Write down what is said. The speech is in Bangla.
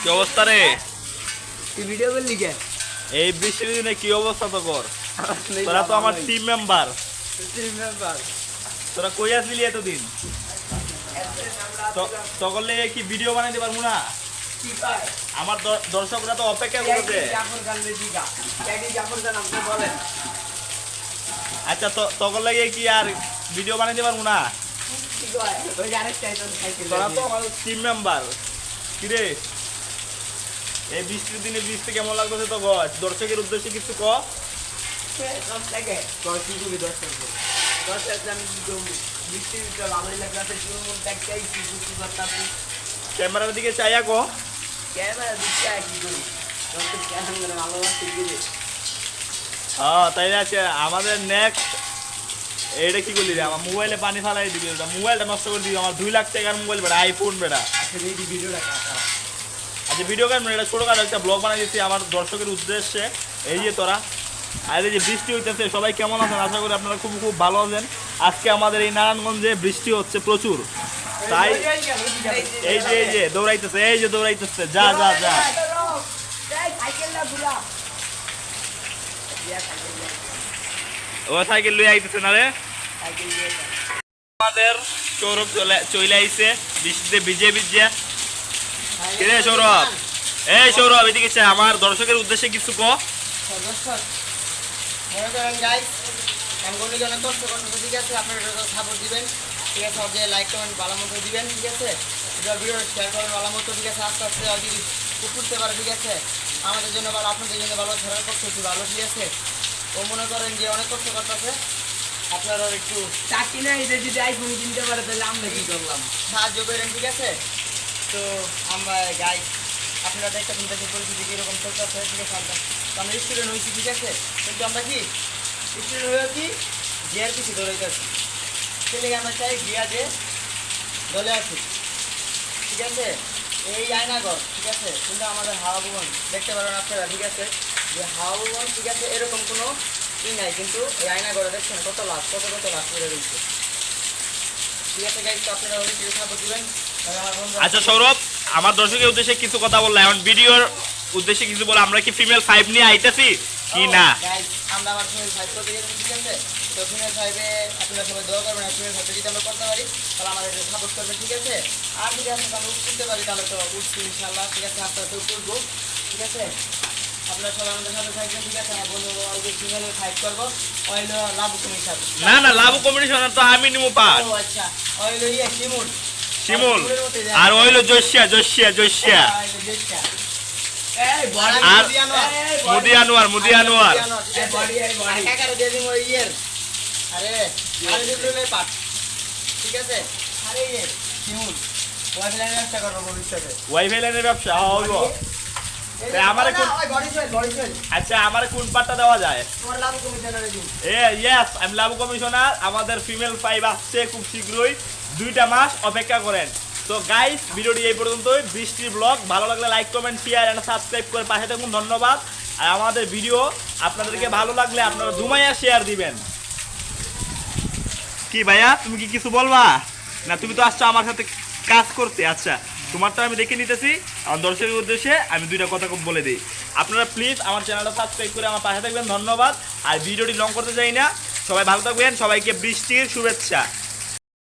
কি অবস্থা রে? তুই ভিডিও করলি কে? এই বৃষ্টির দিনে কি অবস্থা তো কর তোরা তো আমার টিম মেম্বার তোরা কই আসলি এতদিন? তো- কি ভিডিও বানাইতে পারব না? কি কয় আমার দর্শকরা তো অপেক্ষা করছে আচ্ছা তো তখন লেগে কি আর ভিডিও বানাইতে পারব না? কি কয়? ওই যে আরেকটা আইটেম সাইকেল তোরা তো আমার টিম মেম্বার কিরে এই বৃষ্টির দিনে বৃষ্টি কেমন লাগতেছে তো গছ? দর্শকের উদ্দেশ্যে কিছু ক? ক্যামেরার দিকে চাইয়া ক। ক্যামেরা দিচ্ছে কি করি তোর তো ক্যামেরা ভালোবাসতে গেলে হ্যাঁ তাই আছে আমাদের নেক্সট এইটা কি করলি রে? আমার মোবাইলে পানি ফালাই দিবি। মোবাইলটা নষ্ট করে দিবি। আমার দুই লাখ টাকার মোবাইল বেড়া আইফোন বেড়া। আসলে এই ভিডিওটা কাটা আচ্ছা ভিডিও ক্যামেরা এটা ছোটোখাটো একটা ব্লগ বানাই দিচ্ছি আমার দর্শকের উদ্দেশ্যে। এই যে তোরা, আর এই যে বৃষ্টি হইতেছে, সবাই কেমন আছেন? আশা করি আপনারা খুব খুব ভালো আছেন। আজকে আমাদের এই নারায়ণগঞ্জে বৃষ্টি হচ্ছে প্রচুর। তাই এই যে এই যে, দৌড়াইতেছে, এই যে দৌড়াইতেছে, যা যা যা। ও, সাইকেল লুই আইতেছে না রে? যা। আমাদের সৌরভ চলে চলে আইছে, বৃষ্টিতে ভিজে ভিজে। কিরে সৌরভ? এই সৌরভ এদিকে চা, আমার দর্শকের উদ্দেশ্যে কিছু ক। দর্শক মনে করেন গাইস এমনগুলি অনেক কষ্ট ঠিক আছে আপনারা সাপোর্ট দিবেন। ঠিক আছে যে লাইক কমেন্ট ভালো মতো দিবেন ঠিক আছে? ভিডিও শেয়ার করবেন ভালো মতো ঠিক আছে? আস্তে আস্তে যদি উপরতে পারে ঠিক আছে? আমাদের জন্য ভালো আপনাদের জন্য ভালো ছড়ার পক্ষে ভালো ঠিক আছে? ও মনে করেন যে অনেক কষ্ট করতেছে আপনারা একটু চাকরি না যদি আইফোন কিনতে পারে তাহলে আমরা কি করলাম? সাহায্য করেন ঠিক আছে? তো আমরা গাইড আপনারা দেখতে শুনতে পরিস্থিতি কীরকম চলতেছে, ঠিক আছে? আমরা তো আমরা স্টুডেন্ট হয়েছি, ঠিক আছে? কিন্তু আমরা কি? স্টুডেন্ট হয়ে কি? গিয়ার কিছু দৌড়াইতেছি সেটাকে আমরা চাই গিয়া যে দলে আছি। ঠিক আছে? এই আয়নাগর, ঠিক আছে? কিন্তু আমাদের হাওয়া ভবন দেখতে পারেন আপনারা, ঠিক আছে? যে হাওয়া ভবন ঠিক আছে? এরকম কোনো ই নাই, কিন্তু এই আয়নাগরে দেখছেন কত লাভ কত কত লাভ করে রয়েছে। আচ্ছা সৌরভ আমার দর্শকের উদ্দেশ্যে কিছু কথা বললাম এখন ভিডিওর উদ্দেশ্যে কিছু বলে আমরা কি ফিমেল ফাইভ নিয়ে আইতেছি? কি না? আমরা আমার ফিমেল ফাইভ করতে গেছি ঠিক আছে? তো ফিমেল ফাইভে আপনারা সবাই দোয়া করবেন আর ফিমেল ফাইভে যদি আমরা করতে পারি তাহলে আমাদের সাপোর্ট করবেন ঠিক আছে? আর যদি আমরা উঠতে পারি তাহলে তো উঠছি ইনশাল্লাহ ঠিক আছে? আস্তে আস্তে উঠবো ঠিক আছে? আপনারা সবাই আমাদের সাথে থাকবেন ঠিক আছে? আমার বন্ধু ওই যে ফিমেলের করব। অয়েল লাভ তুমি না না লাভ কম্পিটিশন তো আমি নিমু পাঁচ ও আচ্ছা। অয়েল ইয়ে শিমুল। শিমুল। আর ওইলো জৈশিয়া জৈশিয়া জৈশিয়া। আহ, এই যে দেশটা। এই বড় আর মুদি আনোয়ার। মুদি আনোয়ার আরে আরে ঠিক আছে? আরে শিমুল। ওয়াই ফেলার ব্যবসা করব ভবিষ্যতে। ওয়াইফাই লাইনের ব্যবসা তা আমারে কোন- আচ্ছা আমার কোন পাটটা দেওয়া যায়? তোমার লাভ কমে জানারে দিন এ ইয়েস আমি লাভ কমিশনার। আমাদের ফিমেল ফাইভ আসছে খুব শীঘ্রই দুইটা মাস অপেক্ষা করেন। তো গাইস ভিডিওটি এই পর্যন্তই। বৃষ্টির ব্লগ ভালো লাগলে like comment share and subscribe করে পাশে থাকুন। ধন্যবাদ। আর আমাদের ভিডিও আপনাদেরকে ভালো লাগলে আপনারা দুমাইয়া শেয়ার দিবেন। কি ভাইয়া তুমি কি কিছু বলবা? না তুমি তো আসছো আমার সাথে কাজ করতে আচ্ছা। তোমারটা আমি দেখে নিতেছি, আমার দর্শকের উদ্দেশ্যে আমি দুইটা কথা বলে দিই। আপনারা প্লিজ আমার চ্যানেলটা সাবস্ক্রাইব করে আমার পাশে থাকবেন, ধন্যবাদ। আর ভিডিওটি লং করতে চাই না। সবাই ভালো থাকবেন, সবাইকে বৃষ্টির শুভেচ্ছা।